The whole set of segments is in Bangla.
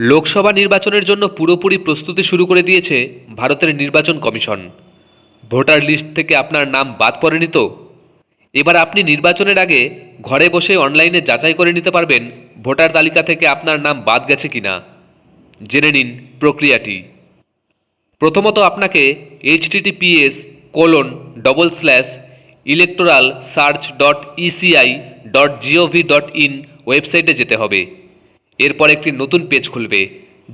লোকসভা নির্বাচনের জন্য পুরোপুরি প্রস্তুতি শুরু করে দিয়েছে ভারতের নির্বাচন কমিশন। ভোটার লিস্ট থেকে আপনার নাম বাদ পড়েনি তো? এবার আপনি নির্বাচনের আগে ঘরে বসে অনলাইনে যাচাই করে নিতে পারবেন ভোটার তালিকা থেকে আপনার নাম বাদ গেছে কিনা। জেনে নিন প্রক্রিয়াটি। প্রথমত আপনাকে HTTPS colon double slash electoral search dot ECI dot GOV dot in ওয়েবসাইটে যেতে হবে। এরপর একটি নতুন পেজ খুলবে,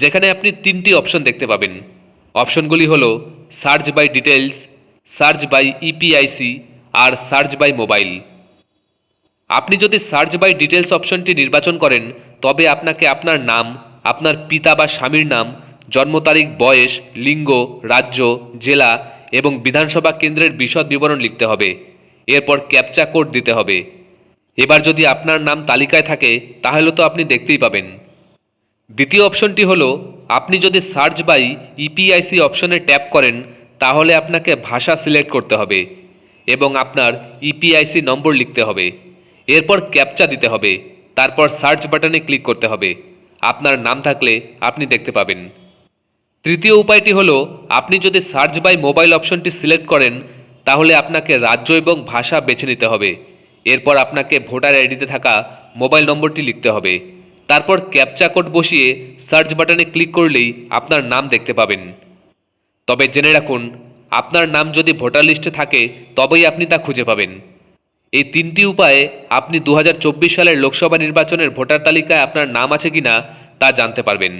যেখানে আপনি তিনটি অপশন দেখতে পাবেন। অপশনগুলি হলো search by details search by EPIC R search by mobile আপনি যদি সার্চ বাই ডিটেলস অপশনটি নির্বাচন করেন, তবে আপনাকে আপনার নাম, আপনার পিতা বা স্বামীর নাম, জন্ম তারিখ, বয়স, লিঙ্গ, রাজ্য, জেলা এবং বিধানসভা কেন্দ্রের বিশদ বিবরণ লিখতে হবে। এরপর ক্যাপচা কোড দিতে হবে। এবার যদি আপনার নাম তালিকায় থাকে, তাহলে তো আপনি দেখতেই পাবেন। দ্বিতীয় অপশনটি হলো, আপনি যদি সার্চ বাই ইপিআইসি অপশনে ট্যাপ করেন, তাহলে আপনাকে ভাষা সিলেক্ট করতে হবে এবং আপনার ইপিআইসি নম্বর লিখতে হবে। এরপর ক্যাপচা দিতে হবে, তারপর সার্চ বাটনে ক্লিক করতে হবে। আপনার নাম থাকলে আপনি দেখতে পাবেন। তৃতীয় উপায়টি হলো, আপনি যদি সার্চ বাই মোবাইল অপশনটি সিলেক্ট করেন, তাহলে আপনাকে রাজ্য এবং ভাষা বেছে নিতে হবে। এরপর আপনাকে ভোটার আইডিতে থাকা মোবাইল নম্বরটি লিখতে হবে। তারপর ক্যাপচা কোড বসিয়ে সার্চ বাটনে ক্লিক করলেই আপনার নাম দেখতে পাবেন। তবে জেনে রাখুন, আপনার নাম যদি ভোটার লিস্টে থাকে, তবেই আপনি তা খুঁজে পাবেন। এই তিনটি উপায়ে আপনি দু হাজার চব্বিশ সালের লোকসভা নির্বাচনের ভোটার তালিকায় আপনার নাম আছে কিনা তা জানতে পারবেন।